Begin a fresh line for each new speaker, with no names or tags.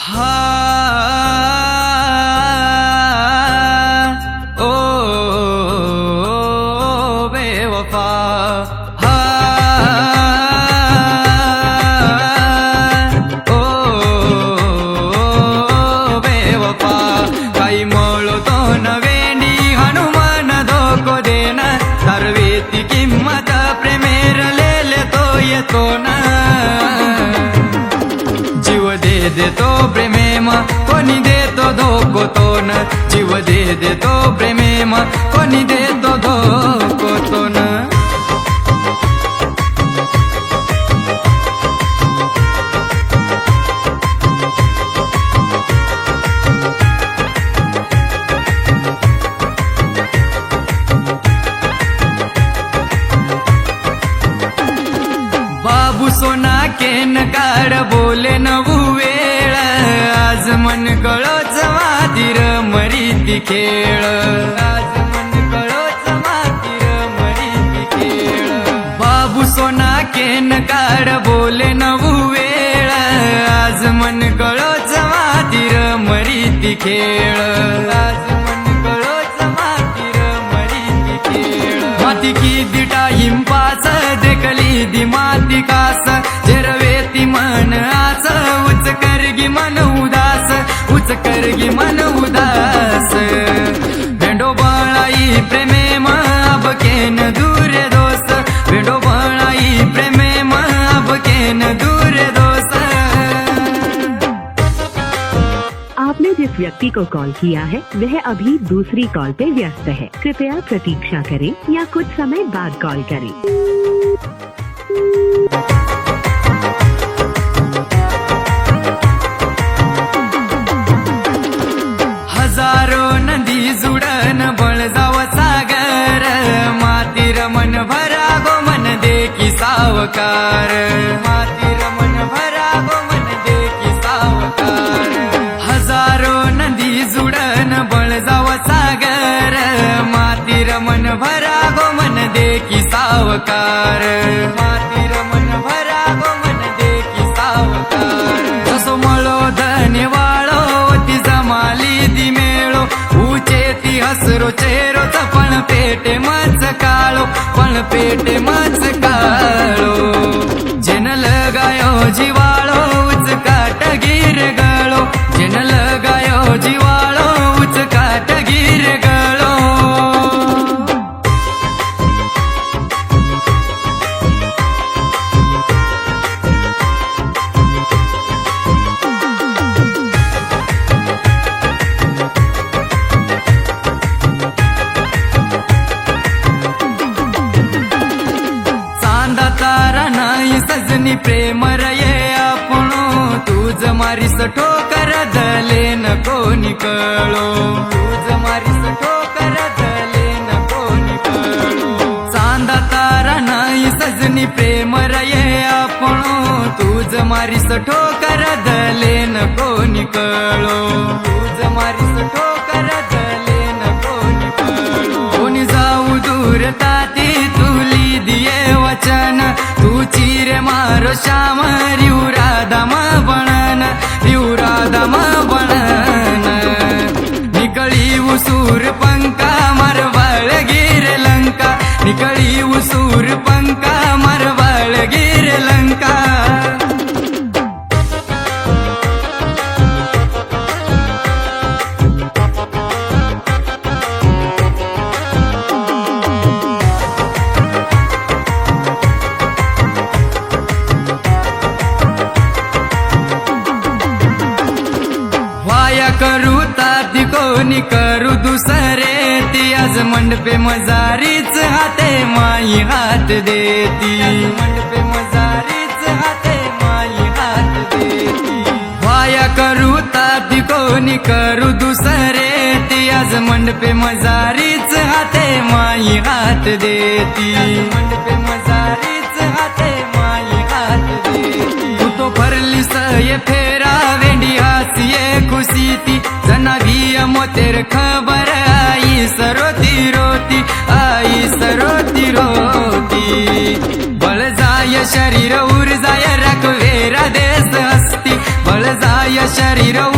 Ha जीव दे देतो प्रेमेम कोणी देतो धोको तो न जीव दे देतो प्रेमेम कोणी देतो सोना केन काढ बोले नवू वेळ. आज मन कळोच मातीर मरीती खेळ. आज मन कळोच मातीर मरीती खेळ. बाबू सोना केन काढ बोले नवू वेळ. आज मन कळोच मातीर मरीती खेळ. आज मन कळोच मातीर मरीती खेळ. माती की दिटा हिंपास देखली दी माती कास. उच करगी मन उदास। भेंडो बळाई प्रेमे केन दूर भेंडो प्रेमे केन दूर
आपने जिस व्यक्ति को कॉल किया है, वह अभी दूसरी कॉल पे व्यस्त है। कृपया प्रतीक्षा करें या कुछ समय बाद कॉल करें।
सावकार. हाती रमन भराव मन देखी सावकार. हजारो नदी जुडन बळजाव सागर. माती मन भरा मन देखी सावकार. माती मन भरा मन देखी सावकार. जसो मळो धने वाळो ती जमाली दी मेळो. उचे ती हसरो पेटे मच काळो पण पेटे मच काळो. जेन लगायो जिवाळो नाही प्रेम रये आपण तुझ मारीस ठोकर दले न कोणी कळो तुझ मारी ठोकर दले न कोणी कळो चांदा तारा नाही सजनी प्रेम रये आपण तुझ मारीस ठोकर दले न कोणी कळो श्याम रिऊ कोणी करू दुसरे ती आज मंडपे मजारीच हाते माई हात देती. मंडपे मजारीच हाते माई हात देती वाया करू ताती कोणी करू दुसरे ती आज मंडपे मजारीच हाते माई हात देती. मंडपे मजारीच हाते माई हात देती तू तो भरली सय फेरा ती जनावी मोतेर खबर आई सरोती रोती आई सरोती रोती। बळ जाय शरीर उर जाय रकवेरा देस हस्ती। बळ जाय शरीर उर